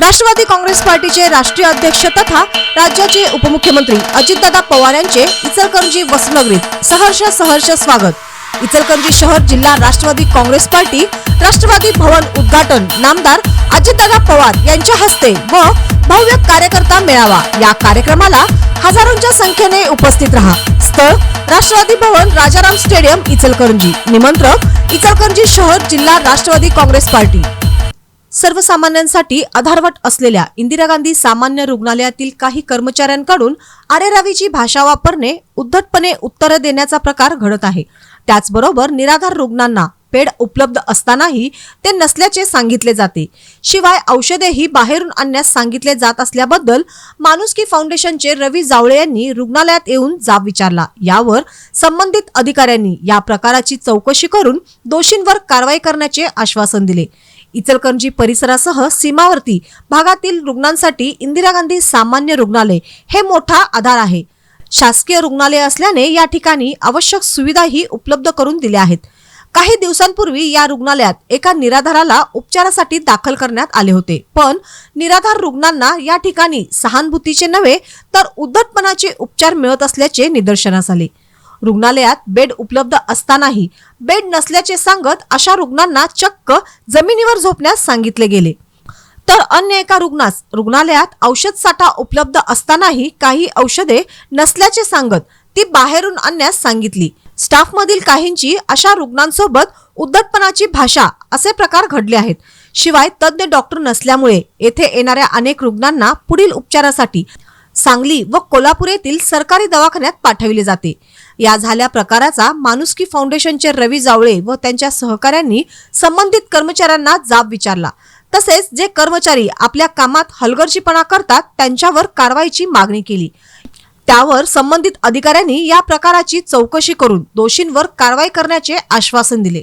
राष्ट्रवादी काँग्रेस पार्टीचे राष्ट्रीय अध्यक्ष तथा राज्याचे उपमुख्यमंत्री अजितदादा पवार यांचे इचलकरंजी वसनगरीत सहर्ष सहर्ष स्वागत. इचलकरंजी शहर जिल्हा राष्ट्रवादी काँग्रेस पार्टी राष्ट्रवादी भवन उद्घाटन नामदार अजितदादा पवार यांच्या हस्ते व भव्य कार्यकर्ता मेळावा. या कार्यक्रमाला हजारोंच्या संख्येने उपस्थित राहा. स्थळ राष्ट्रवादी भवन राजाराम स्टेडियम इचलकरंजी. निमंत्रक इचलकरंजी शहर जिल्हा राष्ट्रवादी काँग्रेस पार्टी. सर्वसामान्यांसाठी आधारवट असलेल्या इंदिरा गांधी सामान्य रुग्णालयातील काही कर्मचाऱ्यांकडून आरेरावीची भाषा वापरणे उद्धटपणे उत्तरं देण्याचा प्रकार घडत आहे. त्याचबरोबर निराधार रुग्णांना पेड उपलब्ध असतानाही ते नसल्याचे सांगितले जाते. शिवाय औषधेही बाहेरून आणण्यास सांगितले जात असल्याबद्दल माणुसकी फाउंडेशनचे रवी जावळे यांनी रुग्णालयात येऊन जाब विचारला. यावर संबंधित अधिकाऱ्यांनी या प्रकाराची चौकशी करून दोषींवर कारवाई करण्याचे आश्वासन दिले. इचलकरंजी परिसरासह सीमावर्ती भागातील रुग्णांसाठी इंदिरा गांधी सामान्य रुग्णालय हे मोठा आधार आहे. शासकीय रुग्णालय असल्याने या ठिकाणी आवश्यक सुविधाही उपलब्ध करून दिल्या आहेत. काही दिवसांपूर्वी या रुग्णालयात एका निराधाराला उपचारासाठी दाखल करण्यात आले होते. पण निराधार रुग्णांना या ठिकाणी सहानुभूतीचे नव्हे तर उद्धटपणाचे उपचार मिळत असल्याचे निदर्शनास आले. रुग्णालयात बेड उपलब्ध असतानाही बेड नसल्याचे सांगत अशा रुग्णांना चक्क जमिनीवर झोपण्यास सांगितले गेले. तर अन्य एका रुग्णास रुग्णालयात औषध साठा उपलब्ध असतानाही काही औषधे नसल्याचे सांगत ती बाहेरून आणण्यास सांगितली. स्टाफमधील काहींची अशा रुग्णांसोबत उद्धटपणाची भाषा असे प्रकार घडले आहेत. शिवाय तज्ज्ञ डॉक्टर नसल्यामुळे येथे येणाऱ्या अनेक रुग्णांना पुढील उपचारासाठी सांगली व कोल्हापूर येथील सरकारी दवाखान्यात पाठविले जाते. या झाल्या प्रकाराचा माणुसकी फाउंडेशनचे रवी जावळे व त्यांच्या सहकाऱ्यांनी संबंधित कर्मचाऱ्यांना जाब विचारला. तसेच जे कर्मचारी आपल्या कामात हलगर्जीपणा करतात त्यांच्यावर कारवाईची मागणी केली. त्यावर संबंधित अधिकाऱ्यांनी या प्रकाराची चौकशी करून दोषींवर कारवाई करण्याचे आश्वासन दिले.